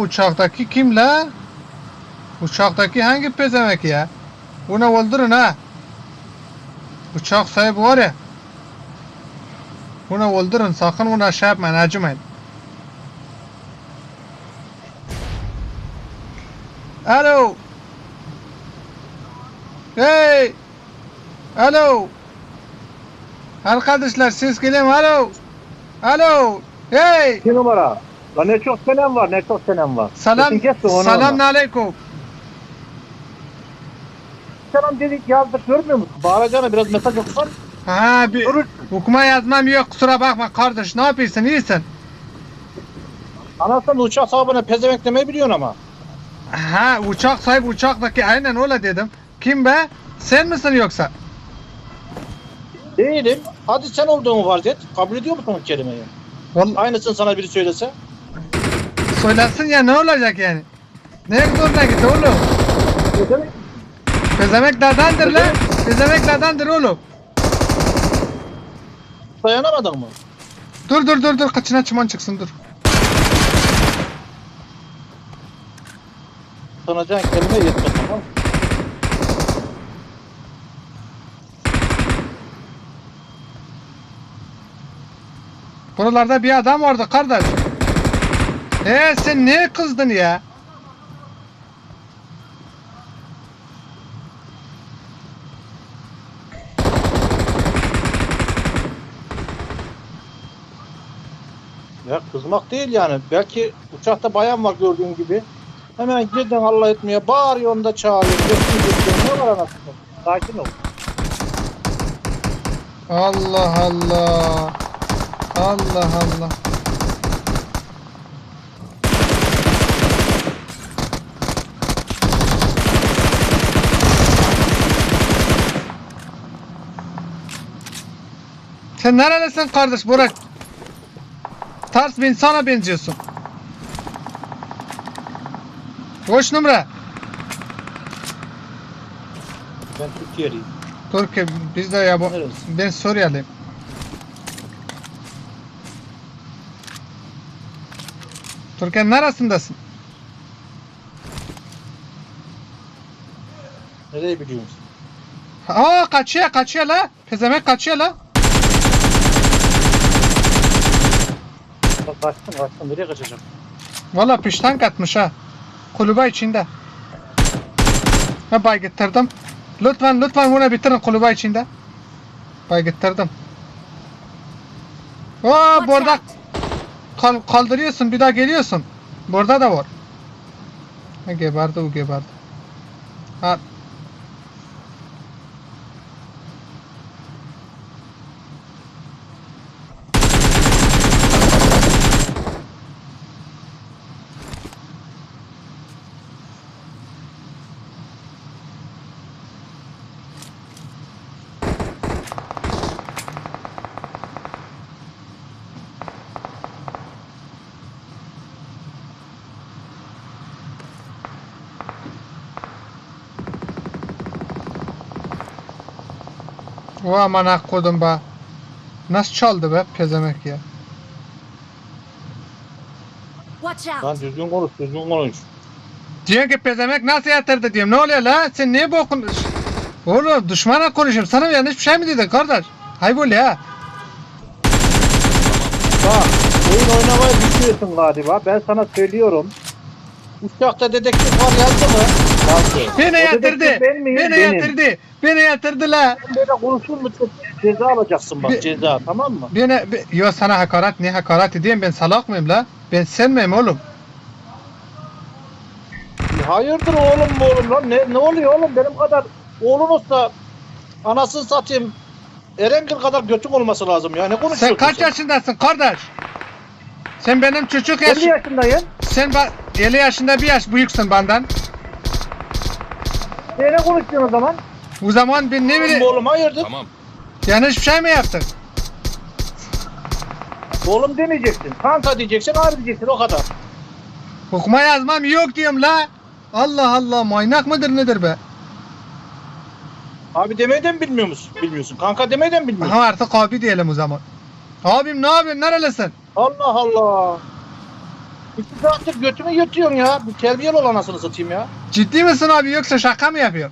uçaktaki kim la? Uçaktaki hangi pezemek ya? Bunu öldürün ha. Uçak sahibi var ya. Bunu öldürün sakın buna şey yapmayın acımayın. Alo. Hey. Alo. Arkadaşlar ses geliyor mu? Alo. Alo. Hey. İki numara. Lan ne çok senem var ne çok senem var. Onu Selamun aleyküm. Selam dedik yazdık görmüyor musun? Bağıracağına biraz mesaj okusan Ha bir okuma yazmam yok kusura bakma kardeş ne yapıyorsun iyisin? Anasını uçak sahibine pezevenk demeyi biliyorsun ama. Ha uçak sahibi uçaktaki aynen öyle dedim. Kim be? Sen misin yoksa? Değilim. Hadi sen olduğunu farz et. Kabul ediyor musun o kelimeyi? Vallahi Aynısını sana biri söylese. Söylesin ya ne olacak yani? Ne zoruna gitti oğlum? Bezemek dadandır lan. Bezemek dadandır oğlum. Dayanamadın mı? Dur dur dur dur kaçına çıman çıksın dur. Sanacağın kelime yetmez tamam. Buralarda bir adam vardı kardeş. Ee sen niye kızdın ya? Ya kızmak değil yani. Belki uçakta bayan var gördüğün gibi. Hemen birden Allah etmeye bağırıyor da çağırıyor. Götürüyor. Ne var anasını? Sakin ol. Allah Allah. Allah Allah. Sen nerelisin kardeş Burak? Ters bir insana benziyorsun. Boş numara. Ben Türkiye'liyim. Türkiye biz de ya bu. Nerelisin? Ben Suriyeliyim. Türkiye'nin neresindesin? Nereyi biliyor musun? Aa kaçıyor kaçıyor la. Pezemek kaçıyor la. Bak kaçtın. Nereye kaçacağım? Valla piştan katmış ha. Kulübe içinde. Ha bay getirdim. Lütfen lütfen bunu bitirin kulübe içinde. Bay getirdim. Aa Watch burada kal kaldırıyorsun bir daha geliyorsun. Burada da var. Ha geberdi o geberdi. Ha o aman kodum be. Nasıl çaldı be pezemek ya. Watch out. Lan düzgün konuş düzgün konuş. Diyor ki pezemek nasıl yatırdı diyorum. Ne oluyor la? Sen niye bokun... Oğlum düşmana konuşuyorum. Sana yanlış bir şey mi dedin kardeş? Haybol ya. Bak oyun oynamayı düşünüyorsun galiba. Ben sana söylüyorum. Uçakta dedektif var yazdı mı? Beni yatırdı. Beni yatırdı. Beni yatırdı la. Sen Böyle konuşur mu? Ceza alacaksın bak ceza tamam mı? Beni... Be... Yo sana hakaret ne hakaret edeyim ben salak mıyım la? Ben sen miyim oğlum? Hayırdır oğlum bu oğlum lan? Ne, ne oluyor oğlum? Benim kadar oğlun olsa anasını satayım. Erengil kadar götün olması lazım ya. Ne konuşuyorsun Sen kaç yaşındasın kardeş? Sen benim çocuk yaş... 50 yaşındayım. Sen ba... 50 yaşında bir yaş büyüksün benden. Sen ne konuşuyorsun o zaman? O zaman ben ne bileyim... oğlum hayırdır? Tamam. Yanlış bir şey mi yaptık? Oğlum demeyeceksin. Kanka diyeceksin, abi diyeceksin o kadar. Okuma yazmam yok diyorum la. Allah Allah manyak mıdır nedir be? Abi demeyi de mi bilmiyor musun? Bilmiyorsun. Kanka demeyi de mi bilmiyorsun? Aha artık abi diyelim o zaman. Abim ne yapıyorsun nerelisin? Allah Allah. İki saattir götümü yırtıyorsun ya. Bir terbiyeli ol anasını satayım ya. Ciddi misin abi yoksa şaka mı yapıyor?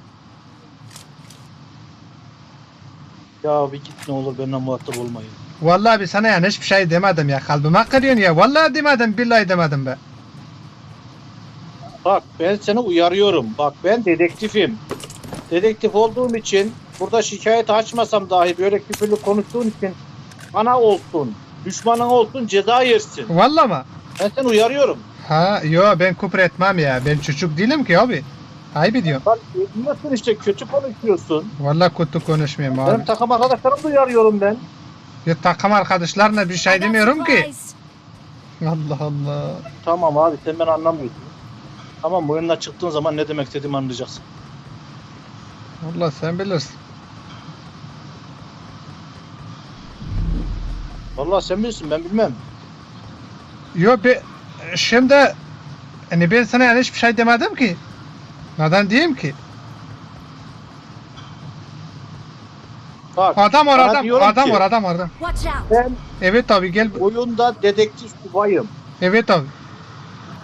Ya bir git ne olur benimle muhatap olmayın. Vallahi abi sana yani hiçbir şey demedim ya. Kalbime kırıyorsun ya. Vallahi demedim. Billahi demedim be. Bak ben seni uyarıyorum. Bak ben dedektifim. Dedektif olduğum için burada şikayet açmasam dahi böyle küfürlü konuştuğun için bana olsun, düşmanın olsun ceza yersin. Vallahi mı? Ben seni uyarıyorum. Ha yo ben küfür etmem ya. Ben çocuk değilim ki abi. Ayıp ediyorum. Bak ediyorsun işte kötü konuşuyorsun. Vallahi kötü konuşmuyorum abi. Benim takım arkadaşlarımı da uyarıyorum ben. Ya takım arkadaşlarına bir şey demiyorum ki. Allah Allah. Tamam abi sen beni anlamıyorsun. Tamam bu oyundan çıktığın zaman ne demek istediğimi anlayacaksın. Allah sen bilirsin. Vallahi sen bilirsin ben bilmem. Yo be şimdi hani ben sana yani hiçbir şey demedim ki. Neden diyeyim ki? Bak Adam var sana adam. diyorum Adam ki, var adam var adam. Watch out. Ben Evet abi gel. oyunda dedektif subayım. Evet abi.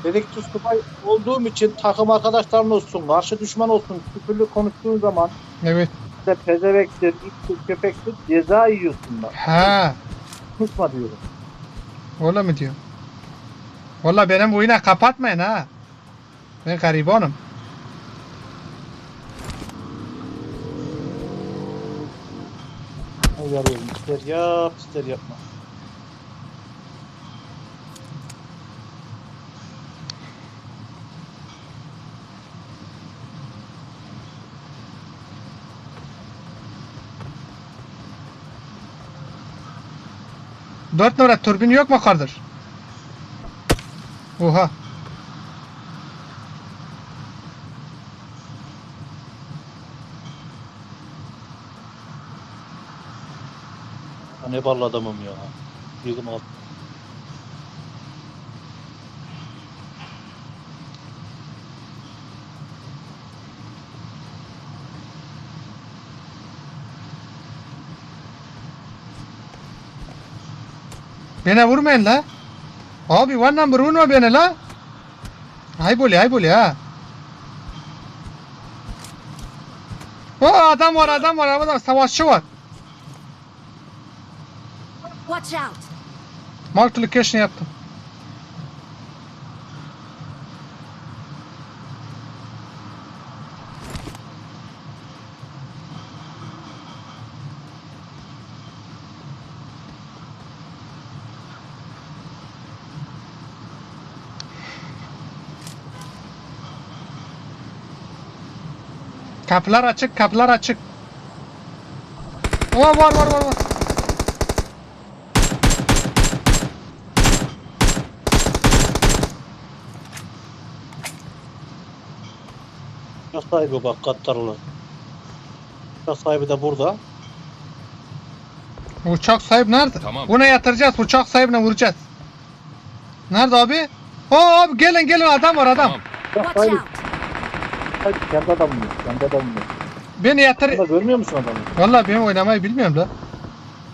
Dedektif subay olduğum için takım arkadaşların olsun, karşı düşman olsun, küfürlü konuştuğun zaman Evet. işte pezevektir, ittir, köpektir ceza yiyorsun bak. Ha. Tutma diyorum. Öyle mi diyor? Valla benim oyuna kapatmayın ha. Ben garibanım. Uyarıyorum. İster yap, ister yapma. Dört numara türbin yok mu kardeş? Oha. Ne ballı adamım ya. Yıkım al. Beni vurmayın la. Abi one number vurma beni la. Ayıp oluyor ayıp oluyor ha. O adam var adam var adam savaşçı var. Watch out. Multiplication yaptım. Kapılar açık, kapılar açık. Var var var var. var. Uçak sahibi bak Kattarlı. Uçak sahibi de burada. Uçak sahip nerede? Tamam. Buna yatıracağız. Uçak sahibine vuracağız. Nerede abi? Oo abi gelin gelin adam var adam. Tamam. Uçak sahibi. Hadi kendi adamım yok. Kendi adamım yok. Beni yatır. Burada görmüyor musun adamı? Vallahi ben oynamayı bilmiyorum la.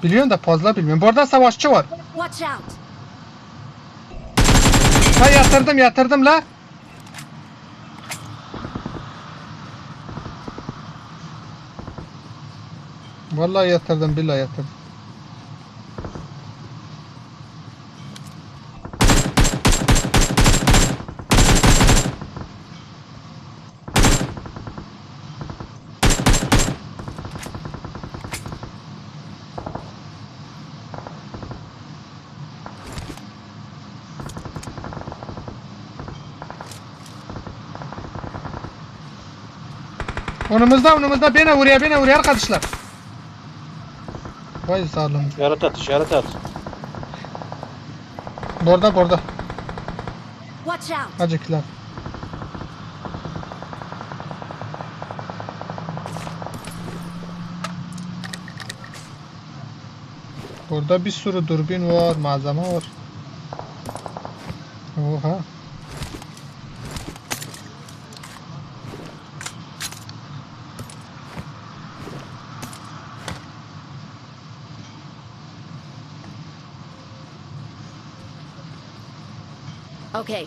Biliyorum da fazla bilmiyorum. Burada savaşçı var. Watch out. Ha yatırdım yatırdım la. Vallahi yatırdım billahi yatırdım. Önümüzde önümüzde beni vuruyor beni vuruyor arkadaşlar. Vay sağlığım. İşaret at, işaret at. Burada burada. Watch out. Acıklar. Burada bir sürü dürbün var, malzeme var. Oha. Okay.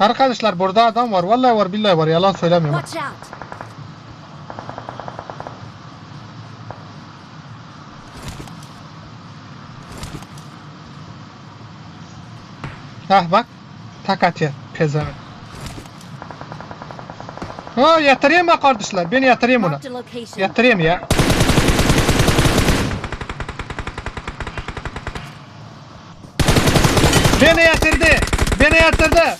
Arkadaşlar burada adam var. Vallahi var billahi var. Yalan söylemiyorum. Watch out. Hah bak. Tak atıyor. Pezevenk. Ha yatırayım mı kardeşler? Beni yatırayım ona. Yatırayım ya. Beni yatırdı. Beni yatırdı.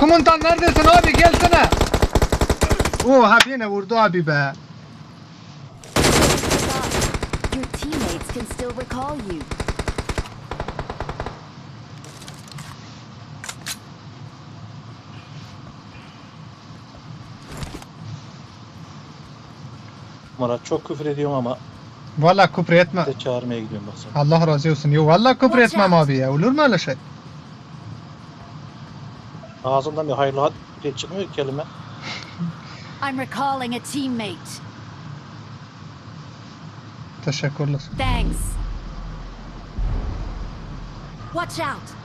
Kumuntan neredesin abi gelsene. Oha beni vurdu abi be. Your teammates can still recall you. Murat çok küfür ediyorum ama Vallahi küfür etme. de çağırmaya gidiyorum bak sana. Allah razı olsun. Yo vallahi küfür etmem abi ya. Olur mu öyle şey? Ağzından bir hayırlı hat şey çıkmıyor ki kelime. I'm recalling a teammate. Teşekkürler. Thanks. Watch out.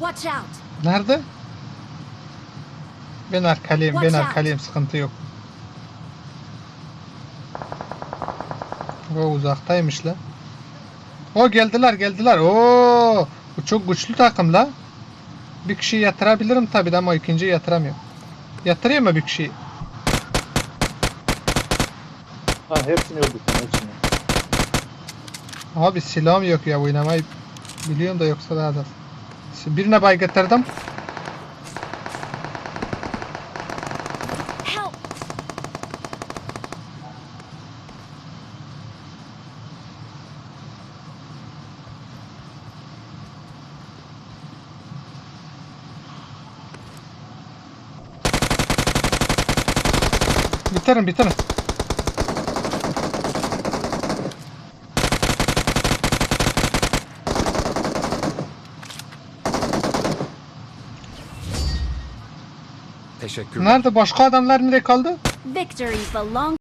Watch out. Nerede? Ben arkalıyım, ben arkalıyım. Sıkıntı yok. O uzaktaymış la. O geldiler, geldiler. Oo, bu çok güçlü takım la. Bir kişiyi yatırabilirim tabii de ama ikinciyi yatıramıyorum. Yatırayım mı bir kişiyi? Ha hepsini öldürdüm hepsini. Abi silahım yok ya oynamayı biliyorum da yoksa daha da. Birine bay getirdim. Help. Bitirin Teşekkürler. Nerede? Başka adamlar nereye kaldı? Victory belongs